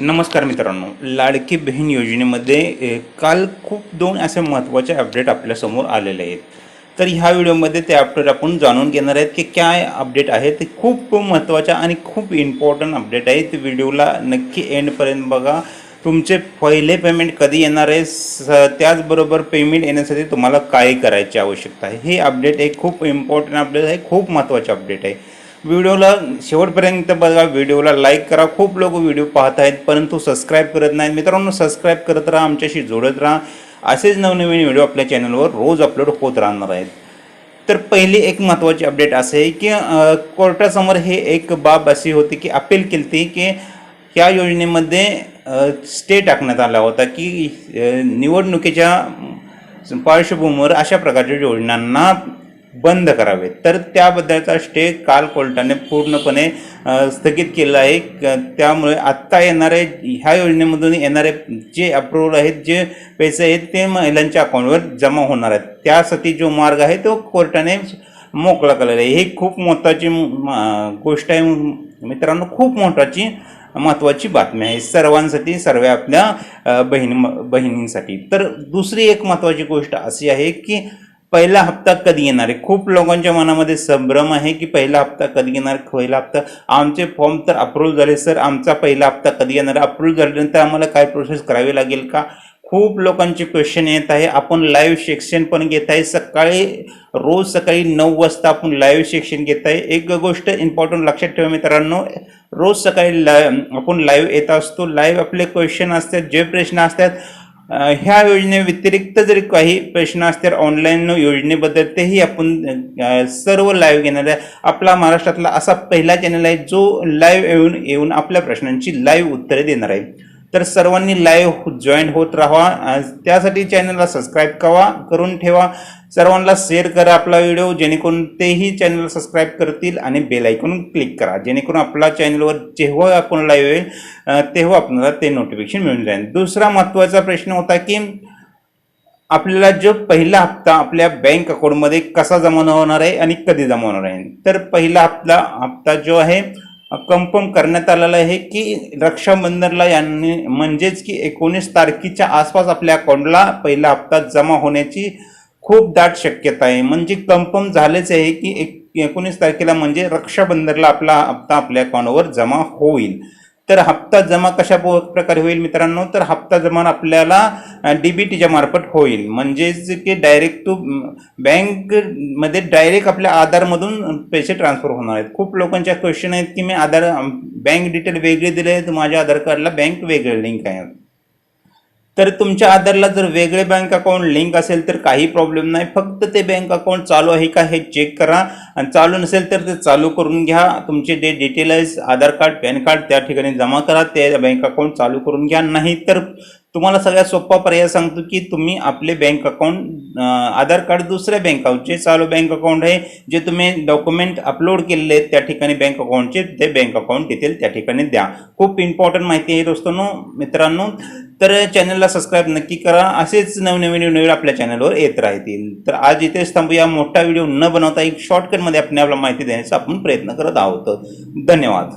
नमस्कार मित्रांनो. लाडकी बहीण योजनेमध्ये काल खूप दोन असे महत्त्वाचे अपडेट आपल्यासमोर आलेले आहेत. तर ह्या व्हिडिओमध्ये ते अपडेट आपण जाणून घेणार आहेत की काय अपडेट आहे. ते खूप महत्त्वाच्या आणि खूप इम्पॉर्टंट अपडेट आहे. ते व्हिडिओला नक्की एंडपर्यंत बघा. तुमचे पहिले पेमेंट कधी येणार आहे? स त्याचबरोबर पेमेंट येण्यासाठी तुम्हाला काय करायची आवश्यकता आहे? हे अपडेट एक खूप इम्पॉर्टंट अपडेट आहे. खूप महत्त्वाचे अपडेट आहे. व्हिडिओला शेवटपर्यंत बघा व्हिडिओला लाईक करा. खूप लोक व्हिडिओ पाहत आहेत परंतु सबस्क्राईब करत नाहीत. मित्रांनो सबस्क्राईब करत राहा आमच्याशी जोडत राहा. असेच नवनवीन व्हिडिओ आपल्या चॅनलवर रोज अपलोड होत राहणार आहेत. तर पहिली एक महत्त्वाची अपडेट असे आहे की कोर्टासमोर हे एक बाब अशी होती की अपील केली होती की या योजनेमध्ये स्टे टाकण्यात आला होता की निवडणुकीच्या पार्श्वभूमीवर अशा प्रकारच्या योजनांना बंद करावे. तर त्याबद्दलचा स्टे काल कोर्टाने पूर्णपणे स्थगित केला आहे. त्यामुळे आत्ता येणारे ह्या योजनेमधून येणारे जे अप्रूव्हल आहेत जे पैसे आहेत ते महिलांच्या अकाउंटवर जमा होणार आहेत. त्यासाठी जो मार्ग आहे तो कोर्टाने मोकळा केलेला आहे. ही खूप महत्त्वाची गोष्ट आहे. मित्रांनो खूप महत्त्वाची महत्त्वाची बातमी आहे. सर्वांसाठी सर्व आपल्या अ, बहिणी बहिणींसाठी. तर दुसरी एक महत्त्वाची गोष्ट अशी आहे की पहिला हप्ता कधी येणार आहे? खूप लोकांच्या मनामध्ये संभ्रम आहे की पहिला हप्ता कधी येणार पहिला हप्ता आमचे फॉर्म तर अप्रूव्ह झाले सर. आमचा पहिला हप्ता कधी येणार अप्रूव्ह झाल्यानंतर आम्हाला काय प्रोसेस करावी लागेल का? खूप लोकांचे क्वेश्चन येत आहे. आपण लाईव्ह सेक्शन पण घेत आहे. सकाळी रोज सकाळी नऊ वाजता आपण लाईव्ह सेक्शन घेत आहे. एक गोष्ट इम्पॉर्टंट लक्षात ठेवा मित्रांनो. रोज सकाळी ला आपण लाईव्ह येत असतो. लाईव्ह आपले क्वेश्चन असतात जे प्रश्न असतात ह्या योजनेव्यतिरिक्त जरी काही प्रश्न असतील ऑनलाईन योजनेबद्दल तेही आपण सर्व लाईव्ह घेणार आहे. आपला महाराष्ट्रातला असा पहिला चॅनल आहे जो लाईव्ह येऊन येऊन आपल्या प्रश्नांची लाईव्ह उत्तरे देणार आहे. तर सर्वांनी लाईव्ह जॉईन होत राहा. त्यासाठी चॅनलला सबस्क्राईब कवा करून ठेवा. सर्वांना शेअर करा आपला व्हिडिओ जेणेकरून तेही चॅनल सबस्क्राईब करतील आणि बेल आयकॉन क्लिक करा. जेणेकरून आपला चॅनलवर जेव्हा आपण लाईव्ह येईल तेव्हा आपल्याला ते नोटिफिकेशन मिळून जाईल. दुसरा महत्त्वाचा प्रश्न होता की आपल्याला जो पहिला हप्ता आपल्या बँक अकाउंटमध्ये कसा जमा होणार आहे आणि कधी जमा होणार आहे? तर पहिला हप्ता हप्ता जो आहे कन्फर्म करण्यात आलेला आहे की रक्षाबंधनला यांनी म्हणजेच की एकोणीस तारखेच्या आसपास आपल्या अकाउंटला पहिला हप्ता जमा होण्याची खूप दाट शक्यता आहे. म्हणजे कन्फर्म झालेच आहे की एक एकोणीस तारखेला म्हणजे रक्षाबंधनला आपला हप्ता आपल्या अकाउंटवर जमा होईल. तर हप्ता जमा कशा प्रकारे होईल मित्रांनो? तर हप्ता जमा आपल्याला डी बी टीच्या मार्फत होईल. म्हणजेच की डायरेक्ट तो बँकमध्ये डायरेक्ट आपल्या आधारमधून पैसे ट्रान्सफर होणार आहेत. खूप लोकांच्या क्वेश्चन आहेत की मी आधार बँक डिटेल वेगळे दिले आहेत माझ्या आधार कार्डला बँक वेगळे लिंक आहे. तर तुमच्या आधारला जर वेगळे बँक अकाउंट लिंक असेल तर काही प्रॉब्लेम नाही. फक्त ते बँक अकाउंट चालू आहे का हे चेक करा. आणि चालू नसेल तर ते चालू करून घ्या. तुमचे जे detail Aadhaar card PAN card त्या ठिकाणी जमा करा. ते बँक अकाउंट चालू करून घ्या. नाही तर तुम्हाला सगळ्यात सोपा पर्याय सांगतो की तुम्ही आपले बँक अकाउंट आधार कार्ड दुसऱ्या बँक जे चालू बँक अकाउंट आहे. जे तुम्ही डॉक्युमेंट अपलोड केलेले आहेत त्या ठिकाणी बँक अकाउंटचे ते बँक अकाउंट डिटेल त्या ठिकाणी द्या. खूप इम्पॉर्टंट माहिती आहे दोस्तांनो मित्रांनो. तर चॅनलला सबस्क्राईब नक्की करा. असेच नवनवीन व्हिडिओ आपल्या चॅनलवर येत राहतील. तर आज इथेच थांबूया. मोठा व्हिडिओ न बनवता एक शॉर्टकटमध्ये आपण आपल्याला माहिती देण्याचा आपण प्रयत्न करत आहोत. धन्यवाद.